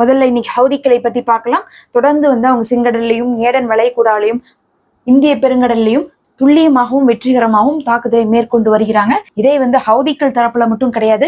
முதல்ல இன்னைக்கு ஹவுதிக்களை பத்தி பார்க்கலாம். தொடர்ந்து வந்து அவங்க செங்கடல்லையும் ஏடன் வளைகுடாலையும் இந்திய பெருங்கடல்லையும் துல்லியமாகவும் வெற்றிகரமாகவும் தாக்குதலை மேற்கொண்டு வருகிறாங்க. இதே வந்து ஹவுதிக்கள் தரப்புல மட்டும் கிடையாது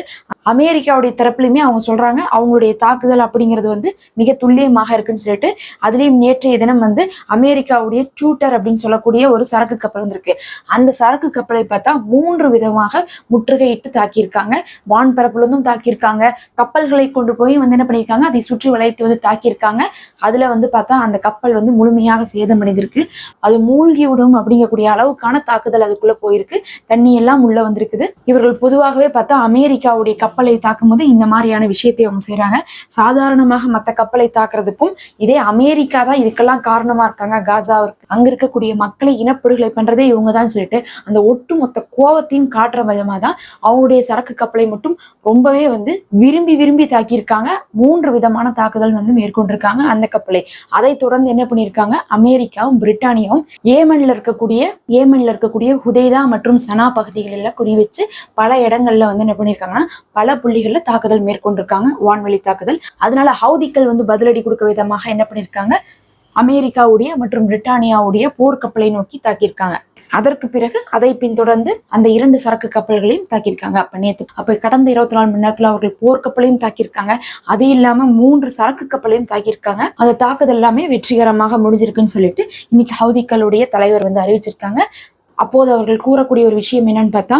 அமெரிக்காவுடைய தரப்புலையுமே அவங்க சொல்றாங்க அவங்களுடைய தாக்குதல் அப்படிங்கிறது வந்து மிக துல்லியமாக இருக்குன்னு சொல்லிட்டு அதுலயும் நேற்றைய தினம் வந்து அமெரிக்காவுடைய ட்ரூட்டர் அப்படின்னு சொல்லக்கூடிய ஒரு சரக்கு கப்பல் வந்திருக்கு. அந்த சரக்கு கப்பலை பார்த்தா மூன்று விதமாக முற்றுகையிட்டு தாக்கியிருக்காங்க. வான் பரப்புல தாக்கியிருக்காங்க. கப்பல்களை கொண்டு போய் வந்து என்ன பண்ணியிருக்காங்க அதை சுற்றி வளைத்து வந்து தாக்கியிருக்காங்க. அதுல வந்து பார்த்தா அந்த கப்பல் வந்து முழுமையாக சேதமடைந்திருக்கு. அது மூழ்கி விடும் அப்படிங்கக்கூடிய அளவுக்கான தாக்குதல் அதுக்குள்ள போயிருக்கு. தண்ணி எல்லாம் உள்ள வந்திருக்குது. இவர்கள் பொதுவாகவே பார்த்தா அமெரிக்காவுடைய கப்பல் கப்பலை தாக்கும்போது இந்த மாதிரியான விஷயத்தை அவங்க செய்யறாங்க சாதாரணமாக மற்ற கப்பலை தாக்குறதுக்கும் இதே அமெரிக்கா தான் இதுக்கெல்லாம் காரணமா இருக்காங்க. காசாவிற்கு அங்க இருக்கக்கூடிய மக்களை இனப்படுகொலை பண்றதே இவங்க தான் சொல்லிட்டு அந்த ஒட்டுமொத்த கோவத்தையும் காட்டுற விதமா தான் அவங்களுடைய சரக்கு கப்பலை மட்டும் ரொம்பவே வந்து விரும்பி விரும்பி தாக்கியிருக்காங்க. மூன்று விதமான தாக்குதல் வந்து மேற்கொண்டிருக்காங்க அந்த கப்பலை. அதை தொடர்ந்து என்ன பண்ணியிருக்காங்க? அமெரிக்காவும் பிரிட்டானியாவும் ஏமன்ல இருக்கக்கூடிய ஏமன்ல இருக்கக்கூடிய ஹுதைதா மற்றும் சனா பகுதிகளில் குறி வச்சு பல இடங்கள்ல வந்து என்ன பண்ணியிருக்காங்கன்னா பல புள்ளிகளில் தாக்குதல் மேற்கொண்டிருக்காங்க. வான்வெளி தாக்குதல். அதனால ஹவுதிக்கள் வந்து பதிலடி கொடுக்க விதமாக என்ன பண்ணியிருக்காங்க? அமெரிக்காவுடைய மற்றும் பிரிட்டானியாவுடைய போர்க்கப்பலை நோக்கி தாக்கியிருக்காங்க. அதற்கு பிறகு அதை பின்தொடர்ந்து அந்த இரண்டு சரக்கு கப்பல்களையும் தாக்கியிருக்காங்க. அப்ப நேற்று அப்ப கடந்த இருபத்தி நாலு மணி நேரத்தில் அவர்கள் போர்க்கப்பலையும் தாக்கியிருக்காங்க. அது இல்லாம மூன்று சரக்கு கப்பலையும் தாக்கியிருக்காங்க. அந்த தாக்குதல் எல்லாமே வெற்றிகரமாக முடிஞ்சிருக்குன்னு சொல்லிட்டு இன்னைக்கு ஹவுதிக்களுடைய தலைவர் வந்து அறிவிச்சிருக்காங்க. அப்போது அவர்கள் கூறக்கூடிய ஒரு விஷயம் என்னன்னு பார்த்தா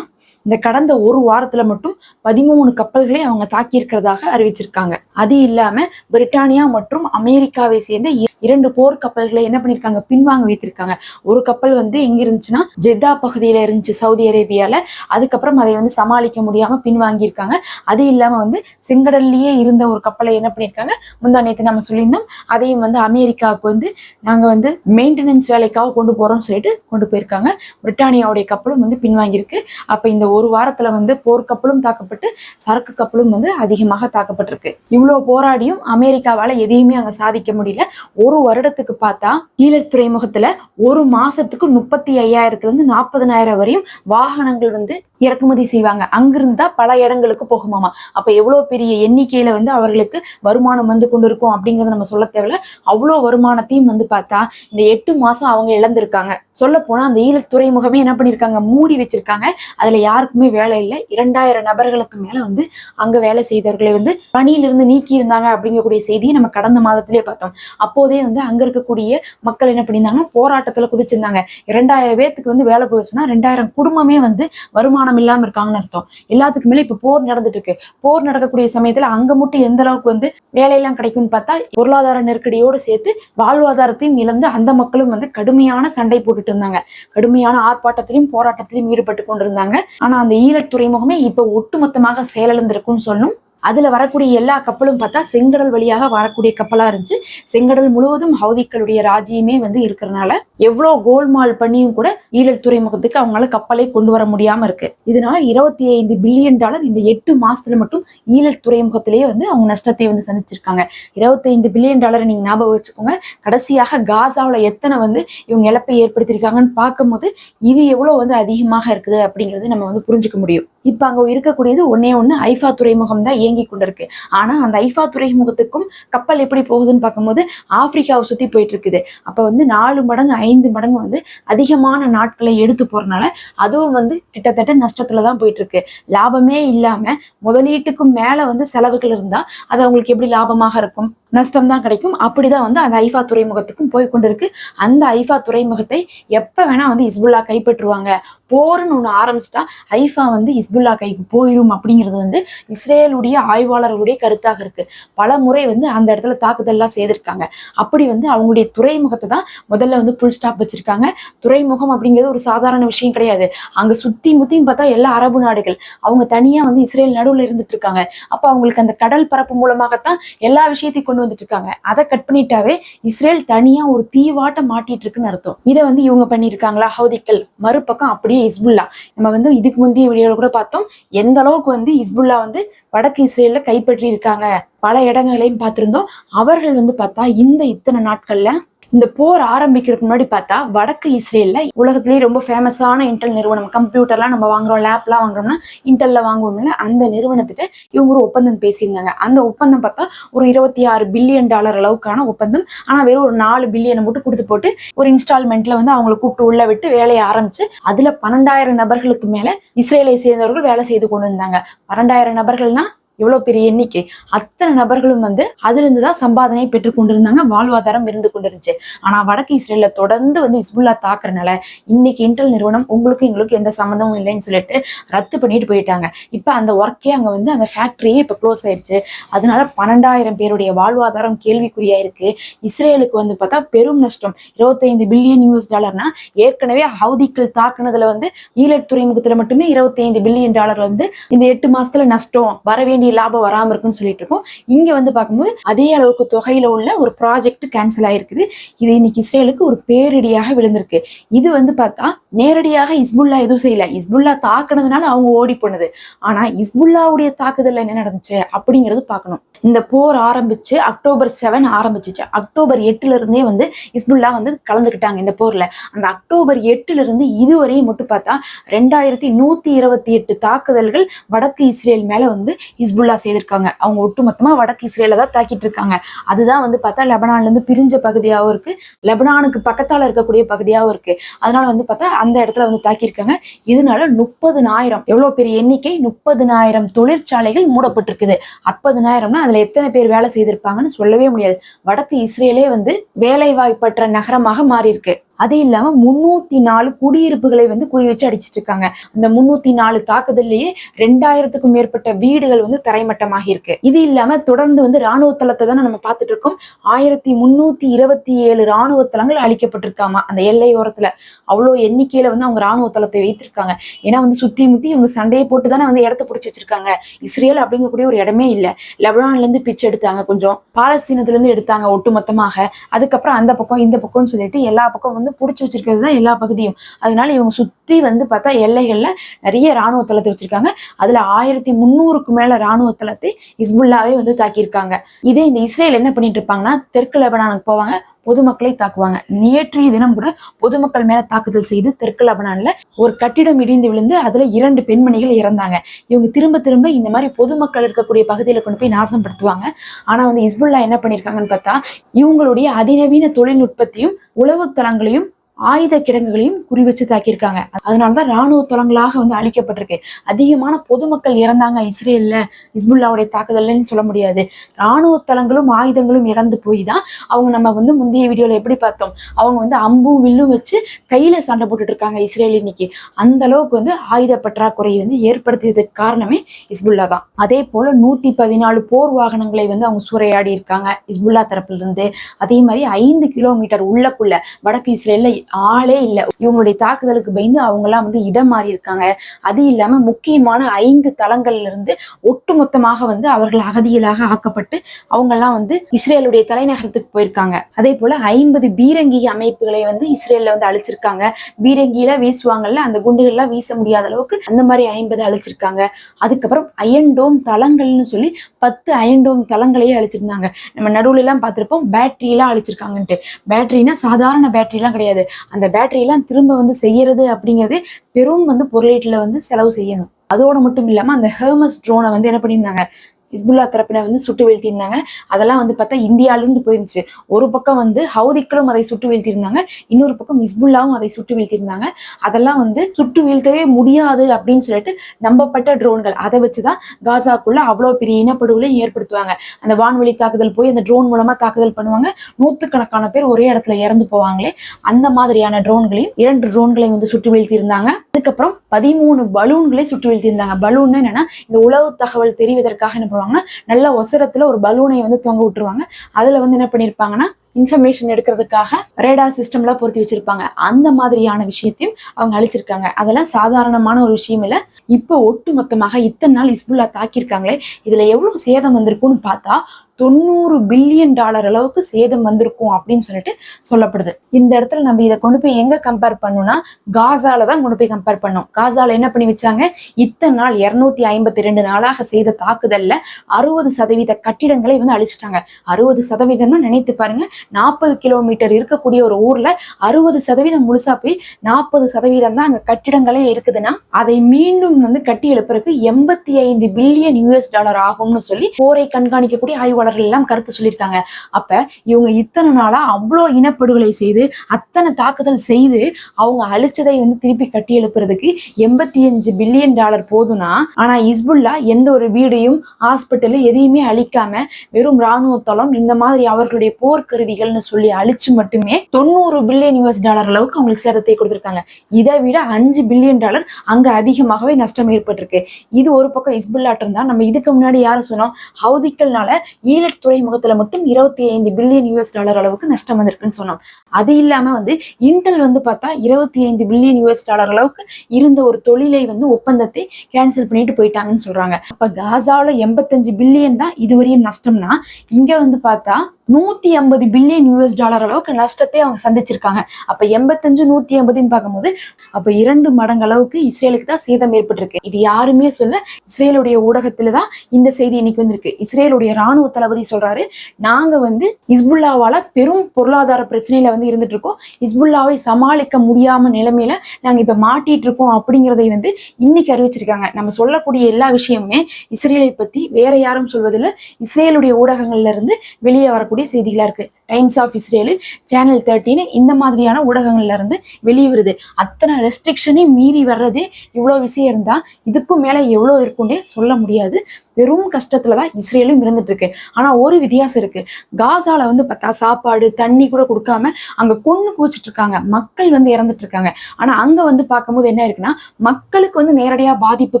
இந்த கடந்த ஒரு வாரத்துல மட்டும் பதிமூணு கப்பல்களை அவங்க தாக்கி இருக்கிறதாக அறிவிச்சிருக்காங்க. அது இல்லாம பிரிட்டானியா மற்றும் அமெரிக்காவை சேர்ந்த இரண்டு போர் கப்பல்களை என்ன பண்ணிருக்காங்க? பின்வாங்க வைத்திருக்காங்க. ஒரு கப்பல் வந்து எங்க இருந்துச்சுன்னா ஜெத்தா பகுதியில இருந்துச்சு சவுதி அரேபியால. அதுக்கப்புறம் அதை வந்து சமாளிக்க முடியாம பின்வாங்கியிருக்காங்க. அது இல்லாம வந்து செங்கடல்லையே இருந்த ஒரு கப்பலை என்ன பண்ணிருக்காங்க? முந்தா நேற்று நம்ம சொல்லியிருந்தோம். அதையும் வந்து அமெரிக்காவுக்கு வந்து நாங்க வந்து மெயின்டெனன்ஸ் வேலைக்காக கொண்டு போறோம்னு சொல்லிட்டு கொண்டு போயிருக்காங்க. பிரிட்டானியாவுடைய கப்பலும் வந்து பின்வாங்கியிருக்கு. அப்ப இந்த ஒரு வாரத்துல வந்து போர்க்கப்பலும் தாக்கப்பட்டு சரக்கு கப்பலும் வந்து அதிகமாக தாக்கப்பட்டிருக்கு. இவ்வளவு போராடியும் அமெரிக்காவால எதையுமே அங்க சாதிக்க முடியல. ஒரு வருடத்துக்கு பார்த்தா ஈழத் துறைமுகத்துல ஒரு மாசத்துக்கு முப்பத்தி ஐயாயிரத்துல இருந்து நாற்பதனாயிரம் வரையும் வாகனங்கள் வந்து இறக்குமதி செய்வாங்க. அங்கிருந்து தான் பல இடங்களுக்கு போகுமாமா. அப்ப எவ்வளவு பெரிய எண்ணிக்கையில வந்து அவர்களுக்கு வருமானம் வந்து கொண்டு இருக்கும் அப்படிங்கறத நம்ம சொல்ல தேவையில்ல. அவ்வளோ வருமானத்தையும் வந்து பார்த்தா இந்த எட்டு மாசம் அவங்க இழந்திருக்காங்க. சொல்ல போனா அந்த ஈழத் துறைமுகமே என்ன பண்ணிருக்காங்க? மூடி வச்சிருக்காங்க. அதுல யாருக்குமே வேலை இல்லை. இரண்டாயிரம் நபர்களுக்கு மேல வந்து அங்க வேலை செய்தவர்களை வந்து பணியிலிருந்து நீக்கி இருந்தாங்க அப்படிங்கக்கூடிய செய்தியை நம்ம கடந்த மாதத்திலே பார்த்தோம். அப்போதே வந்து அங்க இருக்கக்கூடிய மக்கள் என்ன பண்ணியிருந்தாங்கன்னா போராட்டத்துல குதிச்சிருந்தாங்க. இரண்டாயிரம் பேத்துக்கு வந்து வேலை போயிடுச்சுன்னா ரெண்டாயிரம் குடும்பமே வந்து வருமானம் இல்லாம இருக்காங்கன்னு அர்த்தம். எல்லாத்துக்கு மேல இப்ப போர் நடந்துட்டு இருக்கு. போர் நடக்கக்கூடிய சமயத்துல அங்க மட்டும் எந்த அளவுக்கு வந்து வேலையெல்லாம் கிடைக்கும்னு பார்த்தா பொருளாதார நெருக்கடியோடு சேர்த்து வாழ்வாதாரத்தையும் இழந்து அந்த மக்களும் வந்து கடுமையான சண்டை போட்டுட்டு இருந்தாங்க. கடுமையான ஆர்ப்பாட்டத்திலையும் போராட்டத்திலையும் ஈடுபட்டு கொண்டிருந்தாங்க. ஆனால் அந்த ஈழத் துறைமுகமே இப்போ ஒட்டுமொத்தமாக செயலிழந்திருக்குன்னு சொல்லும் அதுல வரக்கூடிய எல்லா கப்பலும் பார்த்தா செங்கடல் வழியாக வரக்கூடிய கப்பலா இருந்துச்சு. செங்கடல் முழுவதும் ஹவுதிக்களுடைய ராஜ்யமே வந்து இருக்கிறனால எவ்வளோ கோல்மால் பண்ணியும் கூட ஈழல் துறைமுகத்துக்கு அவங்களால கப்பலை கொண்டு வர முடியாம இருக்கு. இதனால இருபத்தி ஐந்து பில்லியன் டாலர் இந்த எட்டு மாசத்துல மட்டும் ஈழல் துறைமுகத்திலேயே வந்து அவங்க நஷ்டத்தை வந்து சந்திச்சிருக்காங்க. இருபத்தைந்து பில்லியன் டாலரை நீங்க ஞாபகம் வச்சுக்கோங்க. கடைசியாக காசாவில் எத்தனை வந்து இவங்க இழப்பை ஏற்படுத்தியிருக்காங்கன்னு பார்க்கும்போது இது எவ்வளவு வந்து அதிகமாக இருக்குது அப்படிங்கிறது நம்ம வந்து புரிஞ்சுக்க முடியும். இப்ப அங்க இருக்கக்கூடியது ஒன்னே ஒன்னு ஐஃபா துறைமுகம் தான் இயங்கி கொண்டிருக்கு. ஆனா அந்த ஐஃபா துறைமுகத்துக்கும் கப்பல் எப்படி போகுதுன்னு பார்க்கும்போது ஆப்பிரிக்காவை சுத்தி போயிட்டு இருக்குது அப்ப வந்து நாலு மடங்கு ஐந்து மடங்கு வந்து அதிகமான நாட்களை எடுத்து போறதுனால அதுவும் வந்து கிட்டத்தட்ட நஷ்டத்துல தான் போயிட்டு இருக்கு லாபமே இல்லாம முதலீட்டுக்கும் மேல வந்து செலவுகள் இருந்தா அது அவங்களுக்கு எப்படி லாபமாக இருக்கும்? நஷ்டம் தான் கிடைக்கும். அப்படிதான் வந்து அந்த ஐஃபா துறைமுகத்துக்கும் போய் கொண்டிருக்கு. அந்த ஐஃபா துறைமுகத்தை எப்ப வேணா வந்து இஸ்புல்லா கைப்பற்றுவாங்க. போர்னு ஒண்ணு ஆரம்பிச்சிட்டா ஐஃபா வந்து இஸ்புல்லா கைக்கு போயிரும் அப்படிங்கிறது வந்து இஸ்ரேலுடைய ஆய்வாளர்களுடைய கருத்தாக இருக்கு. பல முறை வந்து அந்த இடத்துல தாக்குதல்லாம் செய்திருக்காங்க. அப்படி வந்து அவங்களுடைய துறைமுகத்தை தான் முதல்ல வந்து புல் ஸ்டாப் வச்சிருக்காங்க. துறைமுகம் அப்படிங்கிறது ஒரு சாதாரண விஷயம் கிடையாது. அங்க சுத்தி முத்தியும் பார்த்தா எல்லா அரபு நாடுகள். அவங்க தனியா வந்து இஸ்ரேல் நடுவுல இருந்துட்டு இருக்காங்க. அப்ப அவங்களுக்கு அந்த கடல் பரப்பு மூலமாகத்தான் எல்லா விஷயத்தையும் கொண்டு வந்துட்டு இருக்காங்க. அதை கட் பண்ணிட்டாவே இஸ்ரேல் தனியா ஒரு தீவாட்ட மாட்டிட்டு இருக்குன்னு அர்த்தம். இதை வந்து இவங்க பண்ணியிருக்காங்களா ஹவுதிக்கல் மறுபக்கம் அப்படி அப்படியே இஸ்புல்லா நம்ம வந்து இதுக்கு முந்தைய வீடியோவில் கூட பார்த்தோம். எந்த அளவுக்கு வந்து இஸ்புல்லா வந்து வடக்கு இஸ்ரேலில் கைப்பற்றி இருக்காங்க பல இடங்களையும் பார்த்திருந்தோம். அவர்கள் வந்து பார்த்தா இந்த இத்தனை நாட்கள்ல இந்த போர் ஆரம்பிக்கிறதுக்கு முன்னாடி பார்த்தா வடக்கு இஸ்ரேல்ல உலகத்திலேயே ரொம்ப ஃபேமஸான இன்டெல் நிறுவனம். கம்ப்யூட்டர்லாம் நம்ம வாங்குறோம் லேப்லாம் வாங்குறோம்னா இன்டெல்ல வாங்குவோம்ல அந்த நிறுவனத்திட்ட இவங்க ஒரு ஒப்பந்தம் பேசியிருந்தாங்க. அந்த ஒப்பந்தம் பார்த்தா ஒரு இருபத்தி ஆறு பில்லியன் டாலர் அளவுக்கான ஒப்பந்தம். ஆனால் வெறும் ஒரு நாலு பில்லியனை மட்டும் கொடுத்து போட்டு ஒரு இன்ஸ்டால்மெண்ட்ல வந்து அவங்களை கூப்பிட்டு உள்ள விட்டு வேலையை ஆரம்பிச்சு அதுல பன்னெண்டாயிரம் நபர்களுக்கு மேல இஸ்ரேலை சேர்ந்தவர்கள் வேலை செய்து கொண்டு இருந்தாங்க பன்னெண்டாயிரம் நபர்கள்னா எவ்வளவு பெரிய எண்ணிக்கை? அத்தனை நபர்களும் வந்து அதுல இருந்துதான் சம்பாதனையை பெற்றுக் கொண்டிருந்தாங்க வாழ்வாதாரம் இருந்து கொண்டிருந்துச்சு. ஆனா வடக்கு இஸ்ரேல தொடர்ந்து வந்து இஸ்புல்லா தாக்குறனால இன்னைக்கு இன்டெல் நிறுவனம் உங்களுக்கு எங்களுக்கு எந்த சம்மந்தமும் இல்லைன்னு சொல்லிட்டு ரத்து பண்ணிட்டு போயிட்டாங்க. இப்ப அந்த ஒர்க்கே அங்க வந்து அந்த ஃபேக்டரியே இப்ப க்ளோஸ் ஆயிடுச்சு அதனால பன்னெண்டாயிரம் பேருடைய வாழ்வாதாரம் கேள்விக்குறியாயிருக்கு இஸ்ரேலுக்கு வந்து பார்த்தா பெரும் நஷ்டம். இருபத்தைந்து பில்லியன் யூஎஸ் டாலர்னா ஏற்கனவே ஹவுதிக்கள் தாக்குனதுல வந்து ஈழத் துறைமுகத்துல மட்டுமே இருபத்தைந்து பில்லியன் டாலர் வந்து இந்த எட்டு மாசத்துல நஷ்டம் வர வேண்டிய லாபம் வராமல் இருக்குன்னு சொல்லிட்டு இருக்கோம். இங்கே வந்து பார்க்கும்போது அதே அளவுக்கு தொகையில் உள்ள ஒரு ப்ராஜெக்ட் கேன்சல் ஆயிருக்குது. இது இன்னைக்கு இஸ்ரேலுக்கு ஒரு பேரிடியாக விழுந்திருக்கு. இது வந்து பார்த்தா நேரடியாக இஸ்புல்லா எதுவும் செய்யல. இஸ்புல்லா தாக்குனதுனால அவங்க ஓடி போனது. ஆனா இஸ்புல்லாவுடைய தாக்குதல்ல என்ன நடந்துச்சு அப்படிங்கிறது பார்க்கணும். இந்த போர் ஆரம்பிச்சு அக்டோபர் செவன் ஆரம்பிச்சிச்சு. அக்டோபர் எட்டுல இருந்தே வந்து இஸ்புல்லா வந்து கலந்துக்கிட்டாங்க இந்த போர்ல. அந்த அக்டோபர் எட்டுல இருந்து இதுவரையும் மட்டும் பார்த்தா ரெண்டாயிரத்தி நூத்தி இருபத்தி எட்டு தாக்குதல்கள் வடக்கு இஸ்ரேல் மேல வந்து இஸ்புல்லா செய்திருக்காங்க. அவங்க ஒட்டுமொத்தமா வடக்கு இஸ்ரேல தான் தாக்கிட்டு இருக்காங்க. அதுதான் வந்து பார்த்தா லெபனான்ல இருந்து பிரிஞ்ச பகுதியாகவும் இருக்கு. லெபனானுக்கு பக்கத்தால இருக்கக்கூடிய பகுதியாகவும் இருக்கு. அதனால வந்து பார்த்தா அந்த இடத்துல வந்து தாக்கியிருக்காங்க. இதனால முப்பதுனாயிரம் எவ்வளவு பெரிய எண்ணிக்கை? முப்பதுனாயிரம் தொழிற்சாலைகள் மூடப்பட்டிருக்குது. அப்பதுனாயிரம்னா அதுல எத்தனை பேர் வேலை செய்திருப்பாங்கன்னு சொல்லவே முடியாது. வடக்கு இஸ்ரேலே வந்து வேலை வாய்ப்பற்ற நகரமாக மாறி இருக்கு அது இல்லாம முன்னூத்தி நாலு குடியிருப்புகளை வந்து குறி வச்சு அடிச்சிட்டு இருக்காங்க. அந்த முன்னூத்தி நாலு தாக்குதல்லையே ரெண்டாயிரத்துக்கும் மேற்பட்ட வீடுகள் வந்து தரைமட்டமாகி இருக்கு. இது இல்லாம தொடர்ந்து வந்து ராணுவ தளத்தை தானே நம்ம பார்த்துட்டு இருக்கோம். ஆயிரத்தி முன்னூத்தி இருபத்தி ஏழு ராணுவ தளங்கள் அழிக்கப்பட்டிருக்காமா? அந்த எல்லையோரத்துல அவ்வளோ எண்ணிக்கையில வந்து அவங்க ராணுவ தளத்தை வைத்திருக்காங்க. ஏன்னா வந்து சுத்தி முத்தி இவங்க சண்டையை போட்டு தானே வந்து இடத்த பிடிச்சி வச்சிருக்காங்க. இஸ்ரேல் அப்படிங்கக்கூடிய ஒரு இடமே இல்ல. லெபனான்ல இருந்து பிச்சு எடுத்தாங்க கொஞ்சம். பாலஸ்தீனத்துல இருந்து எடுத்தாங்க ஒட்டுமொத்தமாக. அதுக்கப்புறம் அந்த பக்கம் இந்த பக்கம்னு சொல்லிட்டு எல்லா பக்கம் வந்து புடிச்சு வச்சிருக்கிறது தான் எல்லா பகுதியும். அதனால இவங்க சுத்தி வந்து பார்த்தா எல்லைகள்ல நிறைய ராணுவ தளத்தை வச்சிருக்காங்க. அதுல ஆயிரத்தி முந்நூறுக்கு மேல ராணுவ தளத்தை இஸ்புல்லாவே வந்து தாக்கியிருக்காங்க. இதே இந்த இஸ்ரேல் என்ன பண்ணிட்டு இருப்பாங்கன்னா தெற்கு லெபனானுக்கு போவாங்க. பொதுமக்களை தாக்குவாங்க. நேற்றைய தினம் கூட பொதுமக்கள் மேல தாக்குதல் செய்து தெற்கு லெபனான்ல ஒரு கட்டிடம் இடிந்து விழுந்து அதுல இரண்டு பெண்மணிகள் இறந்தாங்க. இவங்க திரும்ப திரும்ப இந்த மாதிரி பொதுமக்கள் இருக்கக்கூடிய பகுதியில கொண்டு போய் நாசப்படுத்துவாங்க. ஆனா வந்து இஸ்புல்லா என்ன பண்ணிருக்காங்கன்னு பார்த்தா இவங்களுடைய அதிநவீன தொழில்நுட்பத்தையும் உளவு தளங்களையும் ஆயுத கிடங்குகளையும் குறி வச்சு தாக்கியிருக்காங்க. அதனாலதான் ராணுவ தளங்களாக வந்து அழிக்கப்பட்டிருக்கு. அதிகமான பொதுமக்கள் இறந்தாங்க இஸ்ரேல்ல. இஸ்புல்லாவுடைய தாக்குதல்னு சொல்ல முடியாது. ராணுவ தளங்களும் ஆயுதங்களும் இறந்து போய் தான் அவங்க நம்ம வந்து முந்தைய வீடியோல எப்படி பார்த்தோம்? அவங்க வந்து அம்பும் வில்லும் வச்சு கையில சண்டை போட்டுட்டு இருக்காங்க இஸ்ரேல் இன்னைக்கு. அந்த அளவுக்கு வந்து ஆயுத பற்றாக்குறையை வந்து ஏற்படுத்தியதுக்கு காரணமே இஸ்புல்லா தான். அதே போல நூத்தி பதினாலு போர் வாகனங்களை வந்து அவங்க சூறையாடி இருக்காங்க இஸ்புல்லா தரப்புல இருந்து அதே மாதிரி ஐந்து கிலோமீட்டர் உள்ளக்குள்ள வடக்கு இஸ்ரேல்ல ஆளே இல்லை. இவங்களுடைய தாக்குதலுக்கு பயந்து அவங்க எல்லாம் வந்து இடம் மாறி இருக்காங்க. அது இல்லாம முக்கியமான ஐந்து தளங்கள்ல இருந்து ஒட்டுமொத்தமாக வந்து அவர்கள் அகதிகளாக ஆக்கப்பட்டு அவங்க எல்லாம் வந்து இஸ்ரேலுடைய தலைநகரத்துக்கு போயிருக்காங்க. அதே போல ஐம்பது பீரங்கி அமைப்புகளை வந்து இஸ்ரேல்ல வந்து அழிச்சிருக்காங்க. பீரங்கியில வீசுவாங்கல்ல அந்த குண்டுகள்லாம் வீச முடியாத அளவுக்கு அந்த மாதிரி ஐம்பது அழிச்சிருக்காங்க. அதுக்கப்புறம் அயன்டோம் தளங்கள்னு சொல்லி பத்து அயன்டோம் தளங்களையே அழிச்சிருந்தாங்க. நம்ம நடுவுல எல்லாம் பார்த்திருப்போம் பேட்டரி எல்லாம் அழிச்சிருக்காங்கன்ட்டு. பேட்டரினா சாதாரண பேட்டரி எல்லாம் கிடையாது. அந்த பேட்டரி எல்லாம் திரும்ப வந்து செய்யறது அப்படிங்கிறது பெரும் வந்து பொருளீட்டில் வந்து செலவு செய்யணும். அதோட மட்டும் இல்லாம அந்த ஹெர்மஸ் ட்ரோனை வந்து என்ன பண்ணியிருந்தாங்க? ஹிஸ்புல்லா தரப்பினர் வந்து சுட்டு வீழ்த்தியிருந்தாங்க. அதெல்லாம் வந்து பார்த்தா இந்தியாலேருந்து போயிருந்துச்சு. ஒரு பக்கம் வந்து ஹவுதிக்களும் அதை சுட்டு வீழ்த்தியிருந்தாங்க. இன்னொரு பக்கம் இஸ்புல்லாவும் அதை சுட்டு வீழ்த்தியிருந்தாங்க. அதெல்லாம் வந்து சுட்டு வீழ்த்தவே முடியாது அப்படின்னு சொல்லிட்டு நம்பப்பட்ட ட்ரோன்கள். அதை வச்சுதான் காசாக்குள்ள அவ்வளோ பெரிய இனப்படுகொலையும் ஏற்படுத்துவாங்க. அந்த வான்வெளி தாக்குதல் போய் அந்த ட்ரோன் மூலமா தாக்குதல் பண்ணுவாங்க. நூற்றுக்கணக்கான பேர் ஒரே இடத்துல இறந்து போவாங்களே. அந்த மாதிரியான ட்ரோன்களையும் இரண்டு ட்ரோன்களையும் வந்து சுட்டு வீழ்த்தியிருந்தாங்க. அதுக்கப்புறம் பதிமூணு பலூன்களை சுற்றி வீழ்த்தியிருந்தாங்க. பலூன் என்னன்னா இந்த உளவு தகவல் தெரிவதற்காக என்ன பண்ணுவாங்கன்னா நல்ல ஒசரத்துல ஒரு பலூனை வந்து தொங்க விட்டுருவாங்க. அதுல வந்து என்ன பண்ணிருப்பாங்கன்னா இன்ஃபர்மேஷன் எடுக்கிறதுக்காக ரேடார் எல்லாம் பொருத்தி வச்சிருப்பாங்க. அந்த மாதிரியான விஷயத்தையும் அவங்க அழிச்சிருக்காங்க. அதெல்லாம் சாதாரணமான ஒரு விஷயம் இல்ல. இப்போ ஒட்டு மொத்தமாக இத்தனை நாள் இஸ்புல்லா தாக்கியிருக்காங்களே இதுல எவ்வளவு சேதம் வந்திருக்கும்னு பார்த்தா தொண்ணூறு பில்லியன் டாலர் அளவுக்கு சேதம் வந்திருக்கும் அப்படின்னு சொல்லிட்டு சொல்லப்படுது. இந்த இடத்துல நம்ம இதை கொண்டு போய் எங்க கம்பேர் பண்ணோம்னா காசால தான் கொண்டு போய் கம்பேர் பண்ணோம். காசால என்ன பண்ணி வச்சாங்க? இத்தனை நாள் இருநூத்தி ஐம்பத்தி ரெண்டு நாளாக செய்த தாக்குதல்ல அறுபது சதவீத கட்டிடங்களை வந்து அழிச்சிட்டாங்க. அறுபது சதவீதம்னு நினைத்து பாருங்க. நாற்பது கிலோமீட்டர் இருக்கக்கூடிய ஒரு ஊர்ல அறுபது சதவீதம் முழுசா போய் நாற்பது சதவீதம் தான் அங்க கட்டிடங்களே இருக்குதுன்னா அதை மீண்டும் வந்து கட்டி எழுப்புறதுக்கு எண்பத்தி ஐந்து பில்லியன் யூஎஸ் டாலர் ஆகும்னு சொல்லி போரை கண்காணிக்கக்கூடிய ஆர்வலர்கள் எல்லாம் கருத்து சொல்லியிருக்காங்க. அப்ப இவங்க இத்தனை நாளா அவ்வளோ இனப்படுகொலை செய்து அத்தனை தாக்குதல் செய்து அவங்க அழிச்சதை வந்து திருப்பி கட்டி எழுப்புறதுக்கு எண்பத்தி அஞ்சு பில்லியன் டாலர் போதும்னா ஆனா இஸ்புல்லா எந்த ஒரு வீடையும் ஹாஸ்பிட்டலு எதையுமே அழிக்காம வெறும் ராணுவ தளம் இந்த மாதிரி அவர்களுடைய போர்க்கருவிகள்னு சொல்லி அழிச்சு மட்டுமே தொண்ணூறு பில்லியன் யூஎஸ் டாலர் அளவுக்கு அவங்களுக்கு சேதத்தை கொடுத்திருக்காங்க. இதை விட அஞ்சு பில்லியன் டாலர் அங்க அதிகமாகவே நஷ்டம் ஏற்பட்டிருக்கு. இது ஒரு பக்கம் இஸ்புல்லாட்டு இருந்தா நம்ம இதுக்கு முன்னாடி யாரை சொன்னோம்? ஹவுதிக்கள்னால ஈலட் துறைமுகத்துல மட்டும் இருபத்தி ஐந்து பில்லியன் யூஎஸ் டாலர் அளவுக்கு நஷ்டம் வந்திருக்குன்னு சொன்னோம். அது இல்லாம வந்து இன்டெல் வந்து பார்த்தா இருபத்தி ஐந்து பில்லியன் யூஎஸ் டாலர் அளவுக்கு இருந்த ஒரு தொழிலை வந்து ஒப்பந்தத்தை கேன்சல் பண்ணிட்டு போயிட்டாங்கன்னு சொல்றாங்க. அப்ப காசாவில் எண்பத்தஞ்சு பில்லியன் தான் இதுவரையும் நஷ்டம்னா இங்க வந்து பார்த்தா நூத்தி ஐம்பது பில்லியன் யூஎஸ் டாலர் அளவுக்கு நஷ்டத்தை அவங்க சந்திச்சிருக்காங்க. அப்ப எண்பத்தஞ்சு நூத்தி ஐம்பதுன்னு பார்க்கும்போது அப்ப இரண்டு மடங்கு அளவுக்கு இஸ்ரேலுக்கு தான் சேதம் ஏற்பட்டிருக்கு. இது யாருமே சொல்ல இஸ்ரேலுடைய ஊடகத்துல தான் இந்த செய்தி இன்னைக்கு வந்திருக்கு. இஸ்ரேலுடைய ராணுவ தளபதி சொல்றாரு. நாங்க வந்து இஸ்புல்லாவால பெரும் பொருளாதார பிரச்சனையில வந்து இருந்துட்டு இருக்கோம் இஸ்புல்லாவை சமாளிக்க முடியாம நிலைமையில நாங்க இப்ப மாட்டிட்டு இருக்கோம் அப்படிங்கிறதை வந்து இன்னைக்கு அறிவிச்சிருக்காங்க. நம்ம சொல்லக்கூடிய எல்லா விஷயமுமே இஸ்ரேலை பத்தி வேற யாரும் சொல்வதில்லை. இஸ்ரேலுடைய ஊடகங்கள்ல இருந்து வெளியே வரக்கூடிய செய்திகளா இருக்கு. டைம்ஸ் ஆஃப் இஸ்ரேலு சேனல் தேர்ட்டின்னு இந்த மாதிரியான ஊடகங்கள்ல இருந்து வெளியே வருது. அத்தனை ரெஸ்ட்ரிக்ஷனையும் மீறி வர்றதே இவ்வளோ விஷயம் இருந்தா இதுக்கும் மேல எவ்வளோ இருக்குன்னே சொல்ல முடியாது. பெரும் கஷ்டத்துல தான் இஸ்ரேலும் இருந்துட்டு இருக்கு ஆனால் ஒரு வித்தியாசம் இருக்கு. காசால வந்து பார்த்தா சாப்பாடு தண்ணி கூட கொடுக்காம அங்க கொண்டு கூச்சிட்டு இருக்காங்க. மக்கள் வந்து இறந்துட்டு இருக்காங்க. ஆனா அங்க வந்து பார்க்கும்போது என்ன இருக்குன்னா மக்களுக்கு வந்து நேரடியா பாதிப்பு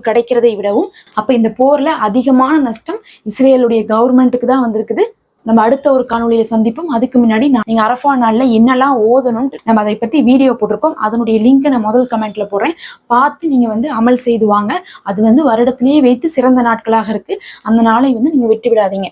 கிடைக்கிறதை விடவும் அப்ப இந்த போர்ல அதிகமான நஷ்டம் இஸ்ரேலுடைய கவர்மெண்ட்டுக்கு தான் வந்திருக்குது. நம்ம அடுத்த ஒரு காணொலியில சந்திப்போம். அதுக்கு முன்னாடி நான் நீங்க அரஃபா நாள்ல என்னெல்லாம் ஓதணும்னு நம்ம அதை பத்தி வீடியோ போட்டிருக்கோம். அதனுடைய லிங்கை நான் முதல் கமெண்ட்ல போடுறேன். பார்த்து நீங்க வந்து அமல் செய்துவாங்க அது வந்து வருடத்திலேயே வைத்து சிறந்த நாட்களாக இருக்கு. அந்த நாளை வந்து நீங்க விட்டு விடாதீங்க.